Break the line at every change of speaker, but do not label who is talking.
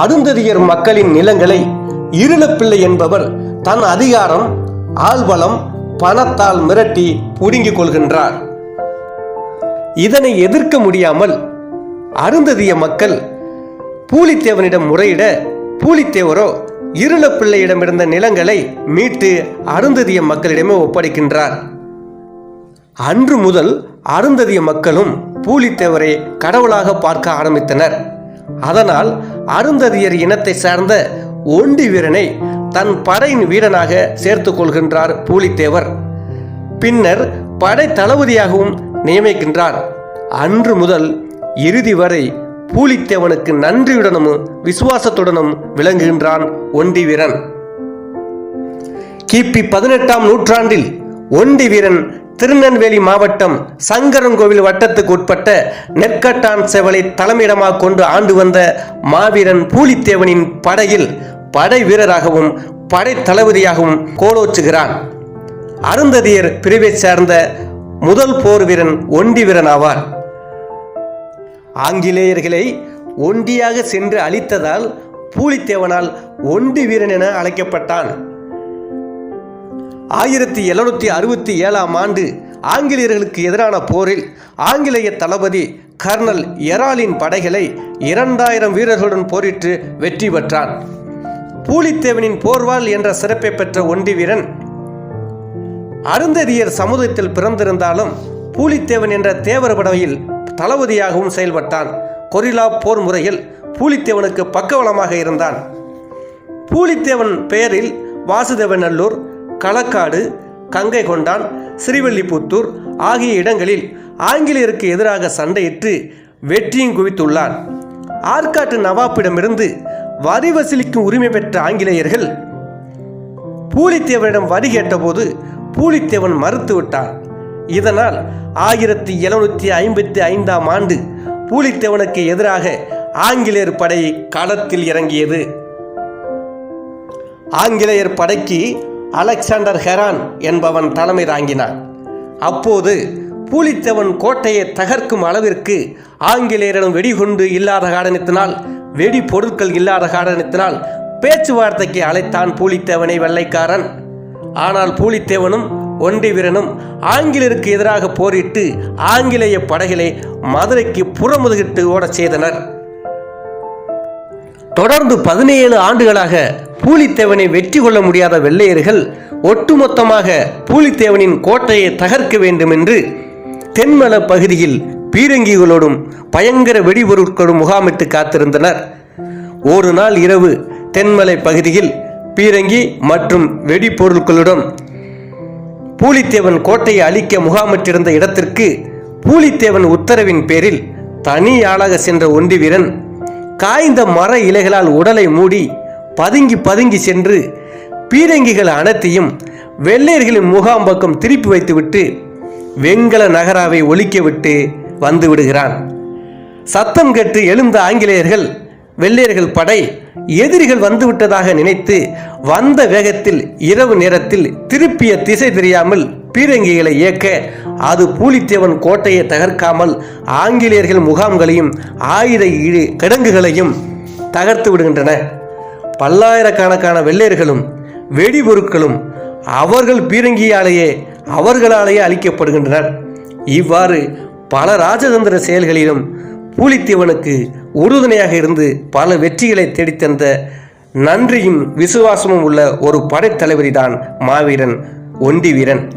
அருந்ததியர் மக்களின் நிலங்களை இருளப்பிள்ளை என்பவர் தன் அதிகாரம் ஆள்வளம் பணத்தால் மிரட்டி புடுங்கிக் கொள்கின்றார். இதனை எதிர்க்க முடியாமல் அருந்ததிய மக்கள் பூலித்தேவனிடம் முறையிட பூலித்தேவரோ இருளப்பிள்ளையிடமிருந்த நிலங்களை மீட்டு அருந்ததிய மக்களிடமே ஒப்படைக்கின்றார். அன்று முதல் அருந்ததிய மக்களும் பூலித்தேவரை கடவுளாக பார்க்க ஆரம்பித்தனர். அதனால் அருந்ததியர் இனத்தை சார்ந்த ஒண்டி வீரனை தன் படையின் வீரனாக சேர்த்துக் கொள்கின்றார் பூலித்தேவர். பின்னர் படை தளபதியாகவும் நியமிக்கின்றார். அன்று முதல் இறுதி வரை பூலித்தேவனுக்கு நன்றியுடனும் விசுவாசத்துடனும் விளங்குகின்றான் ஒண்டி வீரன். கிபி பதினெட்டாம் நூற்றாண்டில் ஒண்டி வீரன் திருநெல்வேலி மாவட்டம் சங்கரன்கோவில் வட்டத்துக்கு உட்பட்ட நெற்கட்டான் செவலை தலைமையிடமாக கொண்டு ஆண்டு வந்த மாவீரன் பூலித்தேவனின் படையில் படை வீரராகவும் படை தளபதியாகவும் கோலோச்சுகிறான். அருந்ததியர் பிரிவைச் சேர்ந்த முதல் போர் வீரன் ஒண்டி வீரன் ஆவார். ஆங்கிலேயர்களை ஒண்டியாக சென்று அழித்ததால் பூலித்தேவனால் ஒண்டி வீரன் என அழைக்கப்பட்டான். ஆயிரத்தி எழுநூற்றி அறுபத்தி ஏழாம் ஆண்டு ஆங்கிலேயர்களுக்கு எதிரான போரில் ஆங்கிலேய தளபதி கர்னல் எராலின் படைகளை இரண்டாயிரம் வீரர்களுடன் போரிட்டு வெற்றி பெற்றான். பூலித்தேவனின் போர்வாள் என்ற சிறப்பை பெற்ற ஒண்டி வீரன் அருந்ததியர் சமுதாயத்தில் பிறந்திருந்தாலும் பூலித்தேவன் என்ற தேவர் படவையில் தளபதியாகவும் செயல்பட்டான். கொரில்லா போர் முறையில் பூலித்தேவனுக்கு பக்கவளமாக இருந்தான். பூலித்தேவன் பெயரில் வாசுதேவநல்லூர் களக்காடு கங்கை கொண்டான் ஸ்ரீவல்லிபுத்தூர் ஆகிய இடங்களில் ஆங்கிலேயருக்கு எதிராக சண்டையிட்டு வெற்றியும் குவித்துள்ளான். ஆற்காட்டு நவாப்பிடமிருந்து வரி வசூலிக்கும் உரிமை பெற்ற ஆங்கிலேயர்கள் பூலித்தேவனிடம் வரி கேட்டபோது பூலித்தேவன் மறுத்துவிட்டார் இதனால் ஆயிரத்தி எழுநூற்றி ஐம்பத்தி ஐந்தாம் ஆண்டு பூலித்தேவனுக்கு எதிராக ஆங்கிலேயர் படை களத்தில் இறங்கியது. ஆங்கிலேயர் படைக்கு அலெக்சாண்டர் ஹெரான் என்பவன் தலைமை தாங்கினான் அப்போது பூலித்தேவன் கோட்டையை தகர்க்கும் அளவிற்கு ஆங்கிலேயரிடம் வெடிகுண்டு இல்லாத காரணத்தினால் வெடி பொருட்கள் இல்லாத காரணத்தினால் பேச்சுவார்த்தைக்கு அழைத்தான் பூலித்தேவனை வெள்ளைக்காரன். ஆனால் பூலித்தேவனும் ஒண்டி வீரனும் ஆங்கிலேயருக்கு எதிராக போரிட்டு ஆங்கிலேய படைகளை மதுரைக்கு புறமுதுகிட்டு ஓடச் செய்தனர். தொடர்ந்து பதினேழு ஆண்டுகளாக பூலித்தேவனை வெற்றி கொள்ள முடியாத வெள்ளையர்கள் ஒட்டுமொத்தமாக பூலித்தேவனின் கோட்டையை தகர்க்க வேண்டும் என்று தென்மல பகுதியில் பீரங்கிகளோடும் பயங்கர வெடிபொருட்களும் முகாமிட்டு காத்திருந்தனர். ஒரு நாள் இரவு தென்மலை பகுதியில் பீரங்கி மற்றும் வெடிப்பொருட்களுடன் பூலித்தேவன் கோட்டையை அழிக்க முகாமிட்டிருந்த இடத்திற்கு பூலித்தேவன் உத்தரவின் பேரில் தனி ஆளாக சென்ற ஒண்டி வீரன் காய்ந்த மர இலைகளால் உடலை மூடி பதுங்கி பதுங்கி சென்று பீரங்கிகள் அனைத்தையும் வெள்ளையர்களின் முகாம் பக்கம் திருப்பி வைத்துவிட்டு வெண்கல நகராவை ஒழிக்க விட்டு வந்து விடுகிறான். சத்தம் கேட்டு எழுந்த ஆங்கிலேயர்கள் வெள்ளையர்கள் படை எதிரிகள் வந்துவிட்டதாக நினைத்து வந்த வேகத்தில் இரவு நேரத்தில் திருப்பிய திசை தெரியாமல் பீரங்கிகளை இயக்க அது பூலித்தேவன் கோட்டையை தகர்க்காமல் ஆங்கிலேயர்கள் முகாம்களையும் ஆயுத இழு கிடங்குகளையும் தகர்த்து விடுகின்றன. பல்லாயிரக்கணக்கான வெள்ளையர்களும் வெடிபொருட்களும் அவர்கள் பீரங்கியாலேயே அவர்களாலேயே அழிக்கப்படுகின்றனர். இவ்வாறு பல ராஜதந்திர செயல்களிலும் பூலித்தேவனுக்கு உறுதுணையாக இருந்து பல வெற்றிகளை தேடித்தந்த நன்றியும் விசுவாசமும் உள்ள ஒரு படைத்தளபதி தான் மாவீரன் ஒண்டி வீரன்